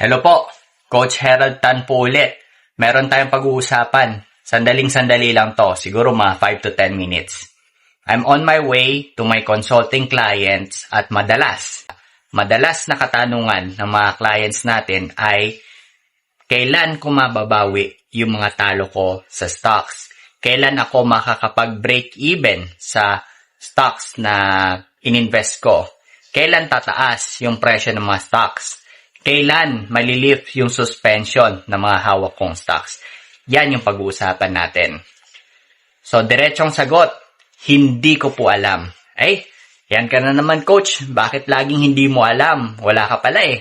Hello po, Coach Harold Tan po ulit. Meron tayong pag-uusapan. Sandaling-sandali lang to, siguro mga 5 to 10 minutes. I'm on my way to my consulting clients at madalas, madalas na katanungan ng mga clients natin ay kailan ko mababawi yung mga talo ko sa stocks? Kailan ako makakapag-break even sa stocks na ininvest ko? Kailan tataas yung presyo ng mga stocks? Kailan malilift yung suspension ng mga hawak kong stocks? Yan yung pag-uusapan natin. So, diretsong sagot, hindi ko po alam. Ay, yan ka na naman coach, bakit laging hindi mo alam? Wala ka pala eh.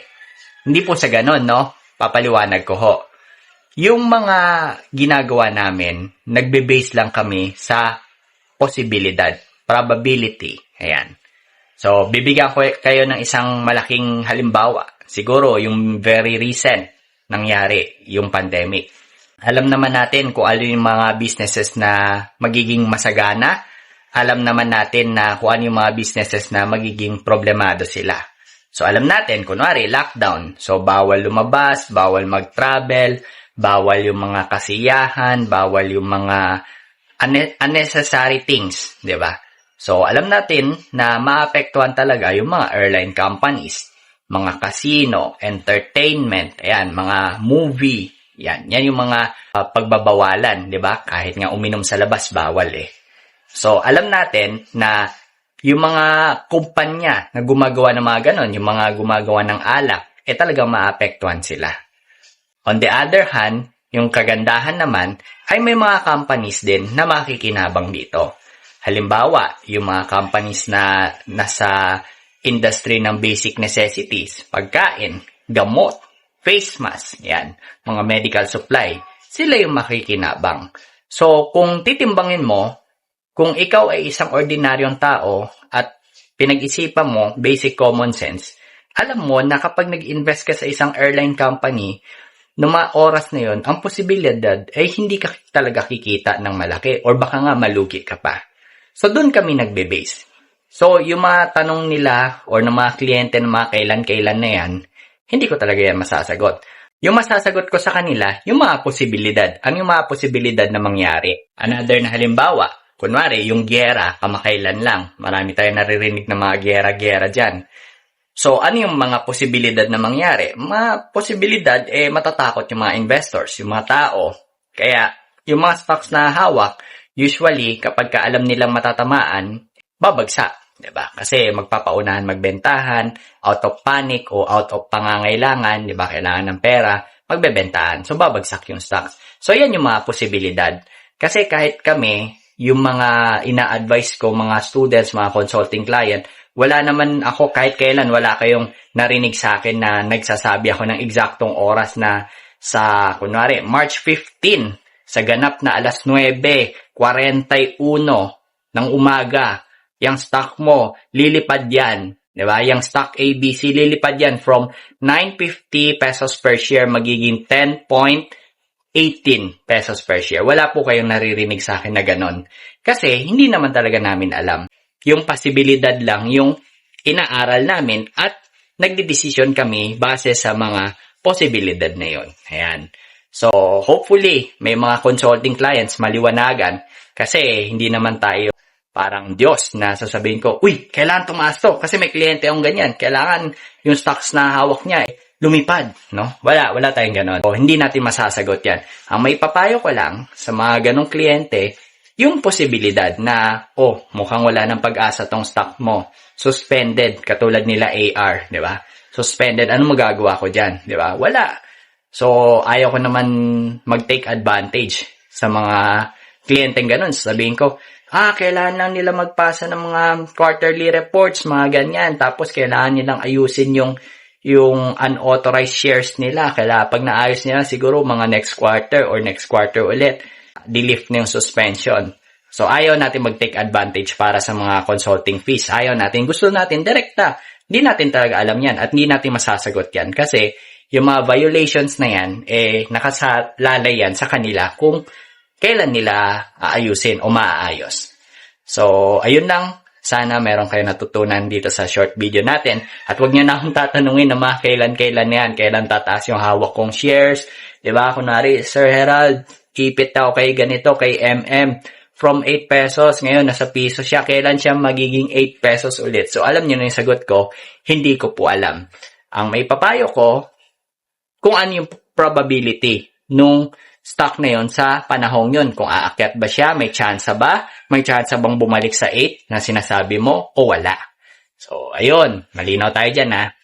Hindi po sa ganun, no? Papaliwanag ko ho. Yung mga ginagawa namin, nagbe-base lang kami sa posibilidad, probability. Ayan. So, bibigyan ko kayo ng isang malaking halimbawa. Siguro, yung very recent nangyari, yung pandemic. Alam naman natin kung ano yung mga businesses na magiging masagana. Alam naman natin na kung ano yung mga businesses na magiging problemado sila. So, alam natin, kunwari, lockdown. So, bawal lumabas, bawal mag-travel, bawal yung mga kasiyahan, bawal yung mga unne- unnecessary things, di ba? So, alam natin na maapektuhan talaga yung mga airline companies, mga casino, entertainment, ayan, mga movie, yan. Yan yung mga uh, pagbabawalan, di ba? Kahit nga uminom sa labas, bawal eh. So, alam natin na yung mga kumpanya na gumagawa ng mga ganon, yung mga gumagawa ng alak, eh talagang maapektuhan sila. On the other hand, yung kagandahan naman ay may mga companies din na makikinabang dito. Halimbawa, yung mga companies na nasa industry ng basic necessities, pagkain, gamot, face mask, yan, mga medical supply, sila yung makikinabang. So, kung titimbangin mo, kung ikaw ay isang ordinaryong tao at pinag-isipan mo basic common sense, alam mo na kapag nag-invest ka sa isang airline company, noong mga oras na yon, ang posibilidad ay hindi ka talaga kikita ng malaki or baka nga malugi ka pa. So, doon kami nagbe-base. So, yung mga tanong nila or ng mga kliyente ng mga kailan-kailan na yan, hindi ko talaga yan masasagot. Yung masasagot ko sa kanila, yung mga posibilidad. Ano yung mga posibilidad na mangyari? Another na halimbawa, kunwari, yung gera, kamakailan lang. Marami tayong naririnig na mga gera-gera dyan. So, ano yung mga posibilidad na mangyari? Mga posibilidad, eh, matatakot yung mga investors, yung mga tao. Kaya, yung mga stocks na hawak, usually, kapag ka alam nilang matatamaan, babagsak. 'Di ba? Kasi magpapaunahan magbentahan, out of panic o out of pangangailangan, 'di ba? Kailangan ng pera, magbebentahan. So babagsak yung stocks. So yan yung mga posibilidad. Kasi kahit kami, yung mga ina-advise ko, mga students, mga consulting client, wala naman ako kahit kailan wala kayong narinig sa akin na nagsasabi ako ng eksaktong oras na sa kunwari March 15 sa ganap na alas 9:41 ng umaga yung stock mo, lilipad yan. Di ba? Yung stock ABC, lilipad yan from 950 pesos per share, magiging 10.18 pesos per share. Wala po kayong naririnig sa akin na ganon. Kasi, hindi naman talaga namin alam. Yung posibilidad lang, yung inaaral namin at nagdidesisyon kami base sa mga posibilidad na yon. Ayan. So, hopefully, may mga consulting clients maliwanagan kasi hindi naman tayo parang Diyos na sasabihin ko, uy, kailangan tumaas to kasi may kliyente akong ganyan. Kailangan yung stocks na hawak niya eh, lumipad, no? Wala, wala tayong ganon. O, hindi natin masasagot yan. Ang may papayo ko lang sa mga ganong kliyente, yung posibilidad na, oh, mukhang wala ng pag-asa tong stock mo. Suspended, katulad nila AR, di ba? Suspended, ano magagawa ko dyan, di ba? Wala. So, ayaw ko naman mag-take advantage sa mga kliyenteng ganun. Sabihin ko, ah, kailangan lang nila magpasa ng mga quarterly reports, mga ganyan. Tapos, kailangan nilang ayusin yung yung unauthorized shares nila. Kaya pag naayos nila, siguro mga next quarter or next quarter ulit, dilift na yung suspension. So, ayaw natin mag-take advantage para sa mga consulting fees. Ayaw natin. Gusto natin direkta. Hindi natin talaga alam yan at hindi natin masasagot yan. Kasi, yung mga violations na yan, eh, nakasalalay yan sa kanila kung kailan nila aayusin o maaayos. So, ayun lang. Sana meron kayo natutunan dito sa short video natin. At huwag niyo na akong tatanungin na mga kailan-kailan yan, kailan tataas yung hawak kong shares. 'Di ba Kunwari, Sir Herald, keep it daw kay ganito, kay MM. From 8 pesos, ngayon nasa piso siya. Kailan siya magiging 8 pesos ulit? So alam niyo na yung sagot ko, hindi ko po alam. Ang may papayo ko, kung ano yung probability nung stock na yon sa panahong yon. Kung aakyat ba siya, may chance ba? May chance bang bumalik sa 8 na sinasabi mo o wala? So, ayun. Malinaw tayo dyan ha.